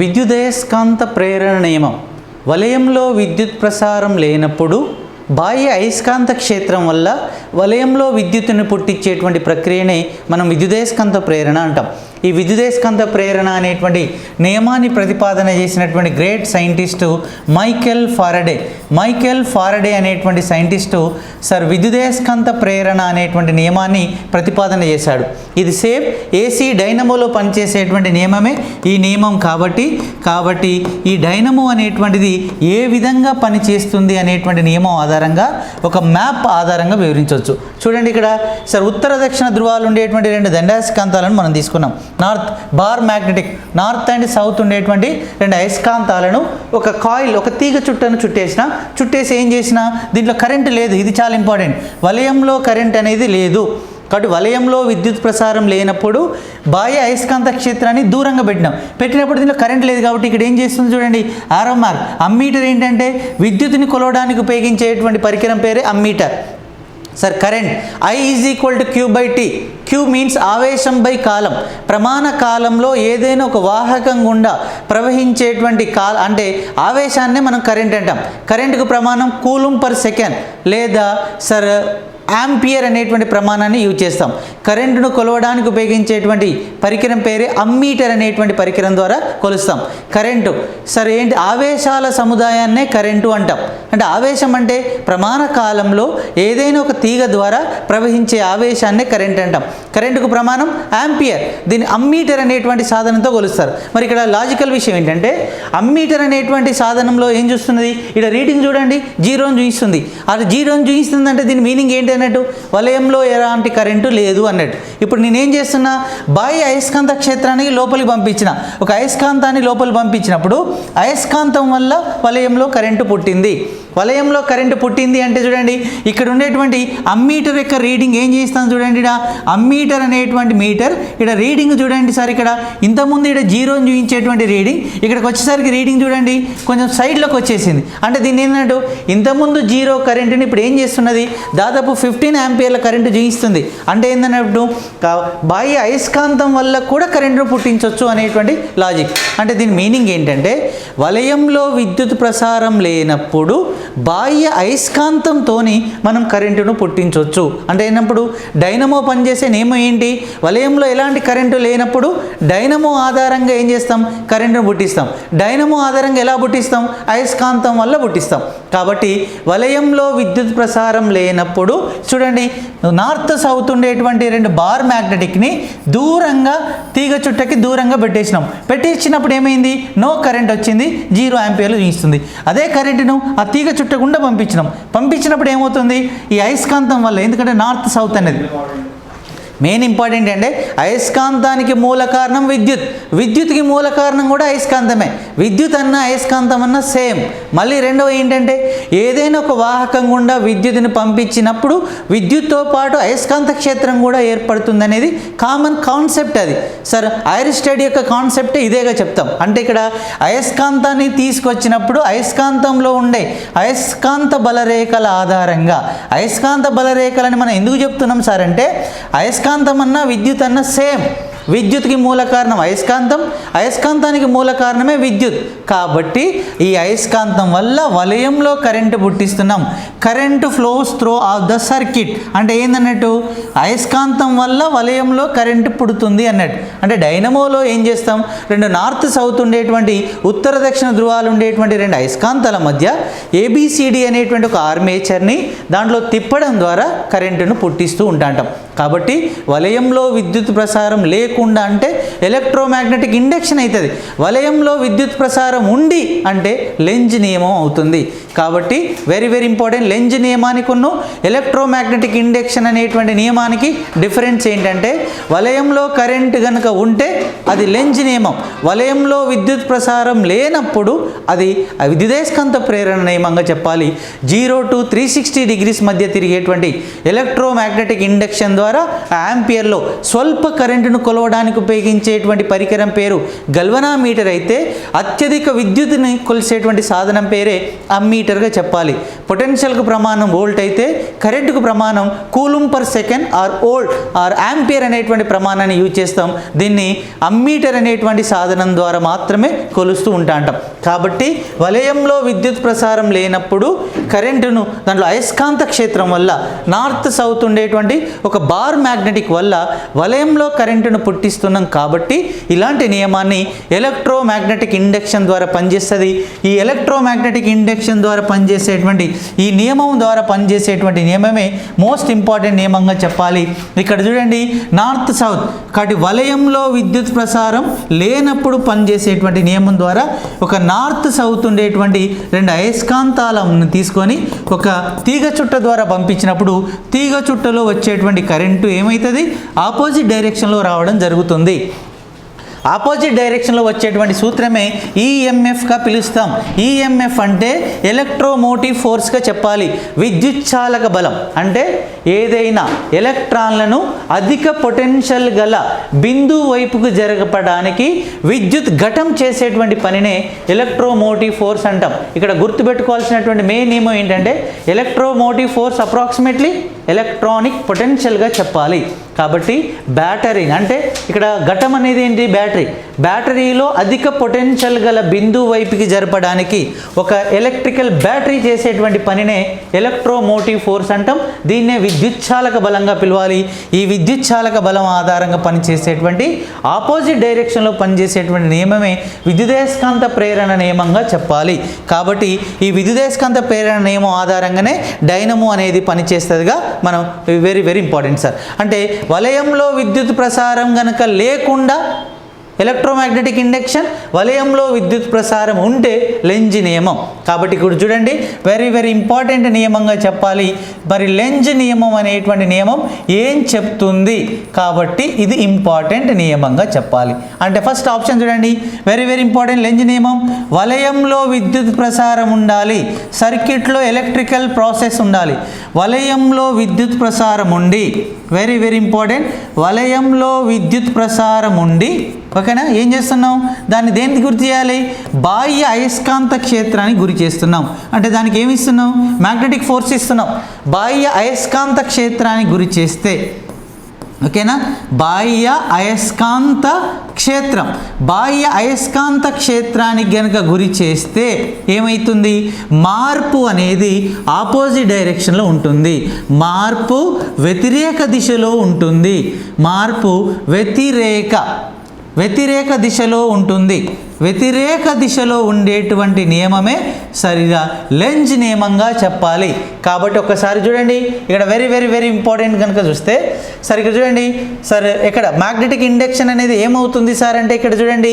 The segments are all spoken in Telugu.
విద్యుదయస్కాంత ప్రేరణ నియమం. వలయంలో విద్యుత్ ప్రసారం లేనప్పుడు బాహ్య అయస్కాంత క్షేత్రం వల్ల వలయంలో విద్యుత్తుని పుట్టించేటువంటి ప్రక్రియనే మనం విద్యుదయస్కాంత ప్రేరణ అంటాం. ఈ విద్యుదయస్కాంత ప్రేరణ అనేటువంటి నియమాన్ని ప్రతిపాదన చేసినటువంటి great scientist Michael Faraday. Michael Faraday అనేటువంటి సైంటిస్టు సార్ విద్యుదయస్కాంత ప్రేరణ అనేటువంటి నియమాన్ని ప్రతిపాదన చేశాడు. ఇది సేమ్ ఏసీ డైనమోలో పనిచేసేటువంటి నియమమే ఈ నియమం కాబట్టి కాబట్టి ఈ డైనమో అనేటువంటిది ఏ విధంగా పనిచేస్తుంది అనేటువంటి నియమం ఆధారంగా ఒక మ్యాప్ ఆధారంగా వివరించవచ్చు. చూడండి ఇక్కడ సార్ ఉత్తర దక్షిణ ధృవాలు ఉండేటువంటి రెండు దండాయస్కాంతాలను మనం తీసుకున్నాం. North bar magnetic north and south ఉండేటువంటి రెండు అయస్కాంతాలను ఒక కాయిల్ ఒక తీగ చుట్టను చుట్టేసిన చుట్టేసి ఏం చేసినా దీంట్లో కరెంట్ లేదు. ఇది చాలా ఇంపార్టెంట్. వలయంలో కరెంట్ అనేది లేదు. కాబట్టి వలయంలో విద్యుత్ ప్రసారం లేనప్పుడు బాహ్య అయస్కాంత క్షేత్రాన్ని దూరంగా పెట్టినాం. పెట్టినప్పుడు దీనిలో కరెంట్ లేదు కాబట్టి ఇక్కడ ఏం చేస్తుంది చూడండి? ఆరో మార్క్ అమ్మీటర్ ఏంటంటే విద్యుత్ని కొలవడానికి ఉపయోగించేటువంటి పరికరం పేరే ammeter. Sir current. I is equal to Q by T Q means ఆవేశం బై కాలం. ప్రమాణ కాలంలో ఏదైనా ఒక వాహకం గుండా ప్రవహించేటువంటి కాల అంటే ఆవేశాన్నే మనం కరెంట్ అంటాం. కరెంటుకు ప్రమాణం కూలుం పర్ సెకండ్ లేదా సార్ యాంపియర్ అనేటువంటి ప్రమాణాన్ని యూజ్ చేస్తాం. కరెంటును కొలవడానికి ఉపయోగించేటువంటి పరికరం పేరే అమ్మీటర్ అనేటువంటి పరికరం ద్వారా కొలుస్తాం. కరెంటు సరే ఏంటి ఆవేశాల సముదాయాన్నే కరెంటు అంటాం. అంటే ఆవేశం అంటే ప్రమాణ కాలంలో ఏదైనా ఒక తీగ ద్వారా ప్రవహించే ఆవేశాన్నే కరెంట్ అంటాం. కరెంటుకు ప్రమాణం యాంపియర్ దీన్ని అమ్మీటర్ అనేటువంటి సాధనంతో కొలుస్తారు. మరి ఇక్కడ లాజికల్ విషయం ఏంటంటే అమ్మీటర్ అనేటువంటి సాధనంలో ఏం చూస్తున్నది? ఇక్కడ రీడింగ్ చూడండి జీరోని చూపిస్తుంది. అది జీరోని చూపిస్తుంది అంటే దీని మీనింగ్ ఏంటి అన్నట్టు వలయంలో ఎలాంటి కరెంటు లేదు అన్నట్టు. ఇప్పుడు నేనేం చేస్తున్నా బాయి అయస్కాంత క్షేత్రానికి లోపలికి పంపించిన. ఒక అయస్కాంతాన్ని లోపలికి పంపించినప్పుడు అయస్కాంతం వల్ల వలయంలో కరెంటు పుట్టింది. వలయంలో కరెంటు పుట్టింది అంటే చూడండి ఇక్కడ ఉండేటువంటి అమ్మీటర్ యొక్క రీడింగ్ ఏం చేస్తాను చూడండి ఇక్కడ అమ్మీటర్ అనేటువంటి మీటర్ ఇక్కడ రీడింగ్ చూడండి సార్ ఇక్కడ. ఇంతకుముందు ఇక్కడ జీరోని చూపించేటువంటి రీడింగ్ ఇక్కడికి వచ్చేసరికి రీడింగ్ చూడండి కొంచెం సైడ్లోకి వచ్చేసింది. అంటే దీన్ని ఏంటంటే ఇంతకుముందు జీరో కరెంటుని ఇప్పుడు ఏం చేస్తున్నది? దాదాపు ఫిఫ్టీన్ యాంపియర్ల కరెంటు చూపిస్తుంది అంటే ఏంటన్నట్టు బాహ్య అయస్కాంతం వల్ల కూడా కరెంటును పుట్టించవచ్చు అనేటువంటి లాజిక్ అంటే దీని మీనింగ్ ఏంటంటే వలయంలో విద్యుత్ ప్రసారం లేనప్పుడు బాహ్య అయస్కాంతంతోని మనం కరెంటును పుట్టించవచ్చు అంటే అయినప్పుడు డైనమో పనిచేసే నియమం ఏంటి? వలయంలో ఎలాంటి కరెంటు లేనప్పుడు డైనమో ఆధారంగా ఏం చేస్తాం? కరెంటును పుట్టిస్తాం. డైనమో ఆధారంగా ఎలా పుట్టిస్తాం? అయస్కాంతం వల్ల పుట్టిస్తాం. కాబట్టి వలయంలో విద్యుత్ ప్రసారం లేనప్పుడు చూడండి నార్త్ సౌత్ ఉండేటువంటి రెండు బార్ మ్యాగ్నెటిక్ని దూరంగా తీగ చుట్టకి దూరంగా పెట్టేసినాం. పెట్టేసినప్పుడు ఏమైంది? నో కరెంట్ వచ్చింది జీరో యాంపియర్లు ఇస్తుంది అదే కరెంటును ఆ తీగ చుట్టకుండా పంపించినాం. పంపించినప్పుడు ఏమవుతుంది? ఈ అయస్కాంతం వల్ల ఎందుకంటే నార్త్ సౌత్ అనేది. మెయిన్ ఇంపార్టెంట్ అంటే అయస్కాంతానికి మూల కారణం విద్యుత్. విద్యుత్కి మూల కారణం కూడా అయస్కాంతమే. విద్యుత్ అన్న అయస్కాంతం అన్న సేమ్ మళ్ళీ రెండవ ఏంటంటే ఏదైనా ఒక వాహకం గుండా విద్యుత్ని పంపించినప్పుడు విద్యుత్తో పాటు అయస్కాంత క్షేత్రం కూడా ఏర్పడుతుంది అనేది కామన్ కాన్సెప్ట్ అది. సార్ ఐరిస్టడీ యొక్క కాన్సెప్ట్ ఇదేగా చెప్తాం. అంటే ఇక్కడ అయస్కాంతాన్ని తీసుకొచ్చినప్పుడు అయస్కాంతంలో ఉండే అయస్కాంత బలరేఖల ఆధారంగా అయస్కాంత బలరేఖలని మనం ఎందుకు చెప్తున్నాం సార్ అంటే అయస్కాంత అన్నా విద్యుత్ అన్న సేమ్. విద్యుత్కి మూల కారణం అయస్కాంతం. అయస్కాంతానికి మూల కారణమే విద్యుత్. కాబట్టి ఈ అయస్కాంతం వల్ల వలయంలో current పుట్టిస్తున్నాం. Current flows throughout the circuit. అంటే ఏందన్నట్టు? అయస్కాంతం వల్ల వలయంలో కరెంటు పుడుతుంది అన్నట్టు. అంటే డైనమోలో ఏం చేస్తాం? రెండు నార్త్ సౌత్ ఉండేటువంటి ఉత్తర దక్షిణ ధృవాలు ఉండేటువంటి రెండు అయస్కాంతాల మధ్య ఏబిసిడి అనేటువంటి ఒక ఆర్మేచర్ని దాంట్లో తిప్పడం ద్వారా కరెంటును పుట్టిస్తూ ఉంటాంటాం. కాబట్టి వలయంలో విద్యుత్ ప్రసారం లేకుండా అంటే ఎలక్ట్రోమాగ్నెటిక్ ఇండక్షన్ అవుతుంది. వలయంలో విద్యుత్ ప్రసారం ఉండి అంటే లెంజ్ నియమం అవుతుంది. కాబట్టి వెరీ వెరీ ఇంపార్టెంట్ లెంజ్ నియమానికి ఉన్న ఎలక్ట్రోమాగ్నెటిక్ ఇండక్షన్ అనేటువంటి నియమానికి డిఫరెన్స్ ఏంటంటే వలయంలో కరెంట్ కనుక ఉంటే అది లెంజ్ నియమం. వలయంలో విద్యుత్ ప్రసారం లేనప్పుడు అది విద్యుదయస్కాంత ప్రేరణ నియమంగా చెప్పాలి. Zero to three sixty degrees మధ్య తిరిగేటువంటి ఎలక్ట్రోమాగ్నెటిక్ ఇండక్షన్ ద్వారా ఆంపియర్లో యాంపియర్లో స్వల్ప కరెంటును కొలవ కొలవడానికి ఉపయోగించేటువంటి పరికరం పేరు గల్వనామీటర్ అయితే అత్యధిక విద్యుత్ని కొలిసేటువంటి సాధనం పేరే అమ్మీటర్గా చెప్పాలి. పొటెన్షియల్కు ప్రమాణం వోల్ట్ అయితే కరెంటుకు ప్రమాణం coulomb per second or old or ampere అనేటువంటి ప్రమాణాన్ని యూజ్ చేస్తాం. దీన్ని అమ్మీటర్ అనేటువంటి సాధనం ద్వారా మాత్రమే కొలుస్తూ ఉంటా అంటాం కాబట్టి వలయంలో విద్యుత్ ప్రసారం లేనప్పుడు కరెంటును దాంట్లో అయస్కాంత క్షేత్రం వల్ల నార్త్ సౌత్ ఉండేటువంటి ఒక బార్ మ్యాగ్నెటిక్ వల్ల వలయంలో కరెంటును పుట్టిస్తున్నాం కాబట్టి ఇలాంటి నియమాన్ని ఎలక్ట్రోమాగ్నెటిక్ ఇండక్షన్ ద్వారా పనిచేస్తుంది. ఈ ఎలక్ట్రోమాగ్నెటిక్ ఇండక్షన్ ద్వారా పనిచేసేటువంటి ఈ నియమం ద్వారా పనిచేసేటువంటి నియమమే మోస్ట్ ఇంపార్టెంట్ నియమంగా చెప్పాలి. ఇక్కడ చూడండి నార్త్ సౌత్ కాబట్టి వలయంలో విద్యుత్ ప్రసారం లేనప్పుడు పనిచేసేటువంటి నియమం ద్వారా ఒక నార్త్ సౌత్ ఉండేటువంటి రెండు అయస్కాంతాలను తీసుకొని ఒక తీగ చుట్ట ద్వారా పంపించినప్పుడు తీగ చుట్టలో వచ్చేటువంటి కరెంటు ఏమవుతుంది ఆపోజిట్ డైరెక్షన్లో రావడం జరుగుతుంది. ఆపోజిట్ డైరెక్షన్లో వచ్చేటువంటి సూత్రమే ఈఎంఎఫ్గా పిలుస్తాం. ఈఎంఎఫ్ అంటే ఎలక్ట్రోమోటివ్ ఫోర్స్గా చెప్పాలి. విద్యుచ్చాలక బలం అంటే ఏదైనా ఎలక్ట్రాన్లను అధిక పొటెన్షియల్ గల బిందు వైపుకు జరగపడానికి విద్యుత్ ఘటం చేసేటువంటి పనినే ఎలక్ట్రోమోటివ్ ఫోర్స్ అంటాం. ఇక్కడ గుర్తుపెట్టుకోవాల్సినటువంటి మెయిన్ నియమం ఏంటంటే ఎలక్ట్రోమోటివ్ ఫోర్స్ అప్రాక్సిమేట్లీ ఎలక్ట్రానిక్ పొటెన్షియల్గా చెప్పాలి. కాబట్టి బ్యాటరీని అంటే ఇక్కడ ఘటం అనేది ఏంటి? బ్యాటరీ. బ్యాటరీలో అధిక పొటెన్షియల్ గల బిందు వైపుకి జరపడానికి ఒక ఎలక్ట్రికల్ బ్యాటరీ చేసేటువంటి పనినే ఎలక్ట్రోమోటివ్ ఫోర్స్ అంటాం. దీన్నే విద్యుచ్ఛాలక బలంగా పిలవాలి. ఈ విద్యుచ్ఛాలక బలం ఆధారంగా పనిచేసేటువంటి ఆపోజిట్ డైరెక్షన్లో పనిచేసేటువంటి నియమమే విద్యుదయస్కాంత ప్రేరణ నియమంగా చెప్పాలి. కాబట్టి ఈ విద్యుదయస్కాంత ప్రేరణ నియమం ఆధారంగానే డైనమో అనేది పనిచేస్తుందిగా మనం వెరీ వెరీ ఇంపార్టెంట్ సార్. అంటే వలయంలో విద్యుత్ ప్రసారం కనుక లేకుండా ఎలక్ట్రోమాగ్నెటిక్ ఇండక్షన్ వలయంలో విద్యుత్ ప్రసారం ఉంటే లెంజ్ నియమం. కాబట్టి ఇక్కడ చూడండి వెరీ వెరీ ఇంపార్టెంట్ నియమంగా చెప్పాలి. మరి లెంజ్ నియమం అనేటువంటి నియమం ఏం చెప్తుంది? కాబట్టి ఇది ఇంపార్టెంట్ నియమంగా చెప్పాలి. అంటే ఫస్ట్ ఆప్షన్ చూడండి వెరీ వెరీ ఇంపార్టెంట్ లెంజ్ నియమం. వలయంలో విద్యుత్ ప్రసారం ఉండాలి. సర్క్యూట్లో ఎలక్ట్రికల్ ప్రాసెస్ ఉండాలి. వలయంలో విద్యుత్ ప్రసారం ఉండి వెరీ వెరీ ఇంపార్టెంట్ వలయంలో విద్యుత్ ప్రసారం ఉండి ఓకేనా ఏం చేస్తున్నాం దాన్ని దేనికి గురి చేయాలి? బాహ్య అయస్కాంత క్షేత్రానికి గురి చేస్తున్నాం అంటే దానికి ఏమి ఇస్తున్నాం మ్యాగ్నెటిక్ ఫోర్స్ ఇస్తున్నాం బాహ్య అయస్కాంత క్షేత్రానికి గురి చేస్తే ఓకేనా? బాహ్య అయస్కాంత క్షేత్రం. బాహ్య అయస్కాంత క్షేత్రానికి గనక గురి చేస్తే ఏమవుతుంది మార్పు అనేది ఆపోజిట్ డైరెక్షన్లో ఉంటుంది. మార్పు వ్యతిరేక దిశలో ఉంటుంది. మార్పు వ్యతిరేక వ్యతిరేక దిశలో ఉంటుంది. వ్యతిరేక దిశలో ఉండేటువంటి నియమమే సరిగా లెంజ్ నియమంగా చెప్పాలి. కాబట్టి ఒక్కసారి చూడండి ఇక్కడ వెరీ వెరీ వెరీ ఇంపార్టెంట్ కనుక చూస్తే సార్ ఇక్కడ చూడండి సార్ ఇక్కడ మ్యాగ్నెటిక్ ఇండక్షన్ అనేది ఏమవుతుంది సార్ అంటే ఇక్కడ చూడండి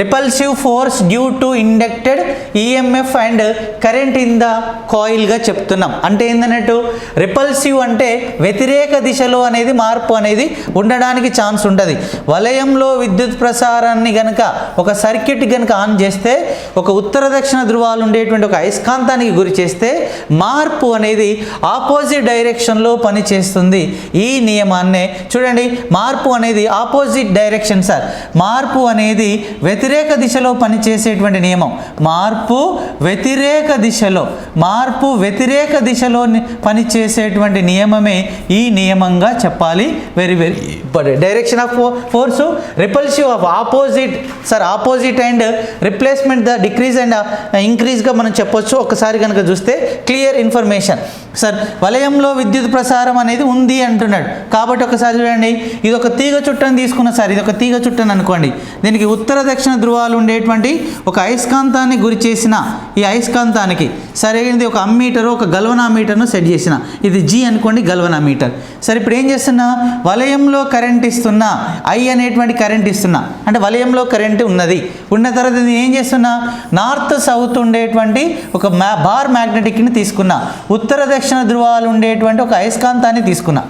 repulsive force due to inducted EMF and current in the కాయిల్గా చెప్తున్నాం. అంటే ఏంటన్నట్టు రిపల్సివ్ అంటే వ్యతిరేక దిశలో అనేది మార్పు అనేది ఉండడానికి ఛాన్స్ ఉంటుంది వలయంలో విద్యుత్ ప్రసారాన్ని గనక ఒక సర్క్యూట్ గనక ఆన్ చేస్తే ఒక ఉత్తర దక్షిణ ధృవాలు ఉండేటువంటి ఒక అయస్కాంతానికి గురి చేస్తే మార్పు అనేది ఆపోజిట్ డైరెక్షన్లో పనిచేస్తుంది. ఈ నియమాన్నే చూడండి మార్పు అనేది ఆపోజిట్ డైరెక్షన్ సార్. మార్పు అనేది వ్యతిరేక దిశలో పనిచేసేటువంటి నియమం. మార్పు వ్యతిరేక దిశలో మార్పు వ్యతిరేక దిశలో పనిచేసేటువంటి నియమమే ఈ నియమంగా చెప్పాలి. Very very important direction of force repulsive of opposite sir opposite and and replacement the decrease and ఇంక్రీజ్గా మనం చెప్పొచ్చు. ఒకసారి కనుక చూస్తే క్లియర్ ఇన్ఫర్మేషన్ సార్ వలయంలో విద్యుత్ ప్రసారం అనేది ఉంది అంటున్నాడు. కాబట్టి ఒకసారి చూడండి. ఇది ఒక తీగ చుట్టని తీసుకున్న సార్ ఇది ఒక తీగ చుట్టని అనుకోండి. దీనికి ఉత్తర దక్షిణ ధృవాలు ఉండేటువంటి ఒక అయస్కాంతాన్ని గురి చేసిన ఈ అయస్కాంతానికి సరైనది ఒక అమ్మీటరు ఒక గల్వనామీటర్ను సెట్ చేసిన. ఇది జీ అనుకోండి గల్వనామీటర్. సరే ఇప్పుడు ఏం చేస్తున్నా? వలయంలో కరెంట్ ఇస్తున్నా ఐ అనేటువంటి కరెంట్ ఇస్తున్నా. అంటే వలయంలో కరెంట్ ఉన్నది. ఉన్న తర్వాత నేను ఏం చేస్తున్నా? నార్త్ సౌత్ ఉండేటువంటి ఒక మ్యా బార్ మ్యాగ్నెటిక్ని తీసుకున్నా. ఉత్తర దక్షిణ ధృవాలు ఉండేటువంటి ఒక అయస్కాంతాన్ని తీసుకున్నా.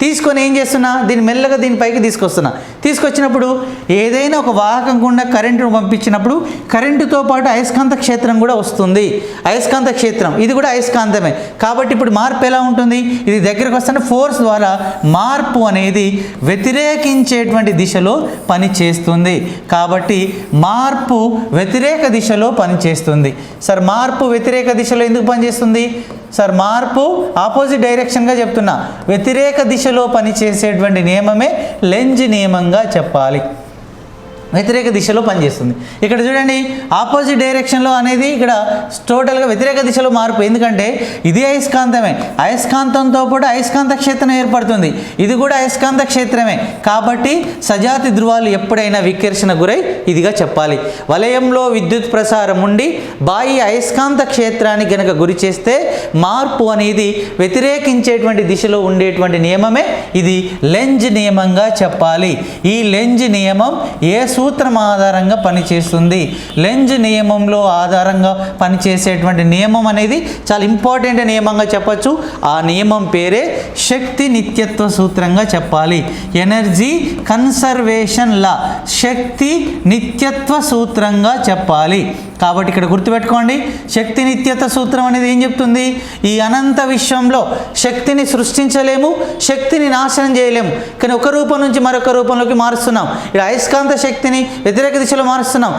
తీసుకొని ఏం చేస్తున్నా? దీన్ని మెల్లగా దీని పైకి తీసుకొస్తున్నా. తీసుకొచ్చినప్పుడు ఏదైనా ఒక వాహకం గుండా కరెంటును పంపించినప్పుడు కరెంటుతో పాటు అయస్కాంత క్షేత్రం కూడా వస్తుంది. అయస్కాంత క్షేత్రం. ఇది కూడా అయస్కాంతమే. కాబట్టి ఇప్పుడు మార్పు ఎలా ఉంటుంది? ఇది దగ్గరకు వస్తున్న ఫోర్స్ ద్వారా మార్పు అనేది వ్యతిరేకించేటువంటి దిశలో పనిచేస్తుంది. కాబట్టి మార్పు వ్యతిరేక దిశలో పనిచేస్తుంది. సార్ మార్పు వ్యతిరేక దిశలో ఎందుకు పనిచేస్తుంది? సార్ మార్పు ఆపోజిట్ డైరెక్షన్గా చెప్తున్నా. వ్యతిరేక దిశ దిశలో పనిచేసేటువంటి నియమమే లెంజ్ నియమంగా చెప్పాలి. వ్యతిరేక దిశలో పనిచేస్తుంది. ఇక్కడ చూడండి ఆపోజిట్ డైరెక్షన్లో అనేది ఇక్కడ టోటల్గా వ్యతిరేక దిశలో మార్పు. ఎందుకంటే ఇది అయస్కాంతమే. అయస్కాంతంతో పాటు అయస్కాంత క్షేత్రం ఏర్పడుతుంది. ఇది కూడా అయస్కాంత క్షేత్రమే. కాబట్టి సజాతి ధృవాలు ఎప్పుడైనా వికర్షణ గురై ఇదిగా చెప్పాలి. వలయంలో విద్యుత్ ప్రసారం ఉండి బాయి అయస్కాంత క్షేత్రానికి గనక గురి చేస్తే మార్పు అనేది వ్యతిరేకించేటువంటి దిశలో ఉండేటువంటి నియమమే. ఇది లెంజ్ నియమంగా చెప్పాలి. ఈ లెంజ్ నియమం ఏ సూత్రం ఆధారంగా పనిచేస్తుంది. లెంజ్ నియమంలో ఆధారంగా పనిచేసేటువంటి నియమం అనేది చాలా ఇంపార్టెంట్ నియమంగా చెప్పచ్చు. ఆ నియమం పేరే శక్తి నిత్యత్వ సూత్రంగా చెప్పాలి. ఎనర్జీ కన్సర్వేషన్ లా శక్తి నిత్యత్వ సూత్రంగా చెప్పాలి. కాబట్టి ఇక్కడ గుర్తుపెట్టుకోండి శక్తి నిత్యత సూత్రం అనేది ఏం చెప్తుంది? ఈ అనంత విశ్వంలో శక్తిని సృష్టించలేము శక్తిని నాశనం చేయలేము. కానీ ఒక రూపం నుంచి మరొక రూపంలోకి మారుస్తున్నాం. ఇక్కడ అయస్కాంత శక్తిని వ్యతిరేక దిశలో మారుస్తున్నాం.